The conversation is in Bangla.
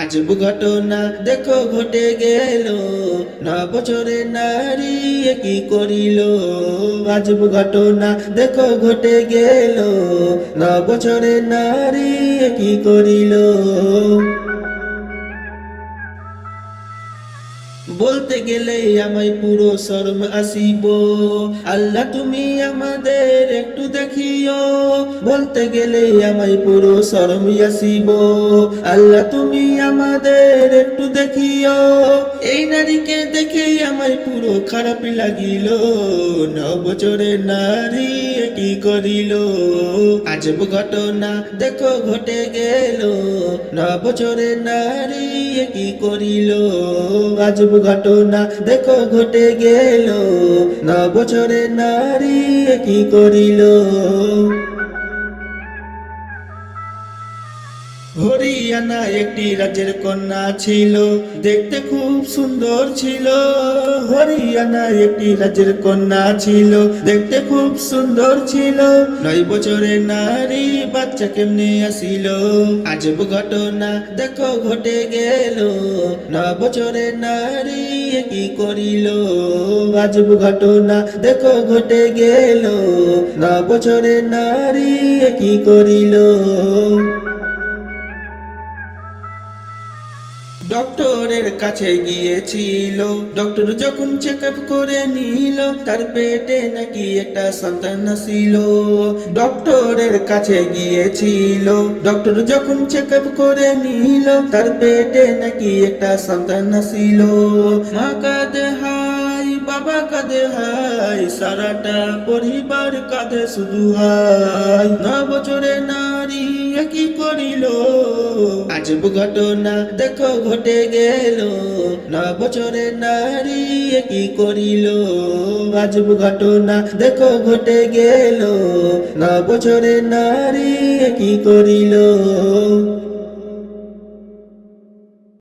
আজব ঘটনা দেখো ঘটে গেল। ন বছরে নারী কি করিল। আজব ঘটনা দেখো ঘটে গেল। ন বছরে নারী কি করিল। বলতে গেলে আমায় পুরো শরম আসিব। আল্লাহ, তুমি আমাদের একটু দেখিও। বলতে গেলে আমায় পুরো শরম আসিব। আল্লাহ, তুমি আমাদের একটু দেখিও। এই নারীকে দেখে আমায় পুরো খারাপ লাগিল। ন বছরের নারী কি করিল। আজব ঘটনা, দেখো ঘটে গেল ন বছরে নারী কি করিল। আজব ঘটনা, দেখো ঘটে গেল। ন বছরে নারী কি করিল। হরিয়ানা একটি রাজ্যের কন্যা ছিল। দেখতে খুব সুন্দর ছিল। হরিয়ানা একটি রাজ্যের কন্যা ছিল। দেখতে খুব সুন্দর ছিল। নয় বছরের নারী বাচ্চা কেমনে আসিল? আজব ঘটনা, দেখো ঘটে গেল। ন বছরের নারী কি করিল? আজব ঘটনা, দেখো ঘটে গেল। ন বছরের নারী কি করিল? ডক্টরের কাছে গিয়েছিল। ডক্টর যখন চেক আপ করে নিল, তার পেটে নাকি একটা সন্তান ছিল। ডক্টরের কাছে গিয়েছিল। ডক্টর যখন চেক আপ করে নিল, তার পেটে নাকি একটা সন্তান ছিল। মা বাবা কাঁদে হাই সারাটা পরিবার কাঁদে শুধু হাই ন বছরে নারী কি করিল? আজব ঘটনা দেখো ঘটে গেল। ন বছরে নারী কি করিল? আজব ঘটনা দেখো ঘটে গেল। ন বছরে নারী কি করিল?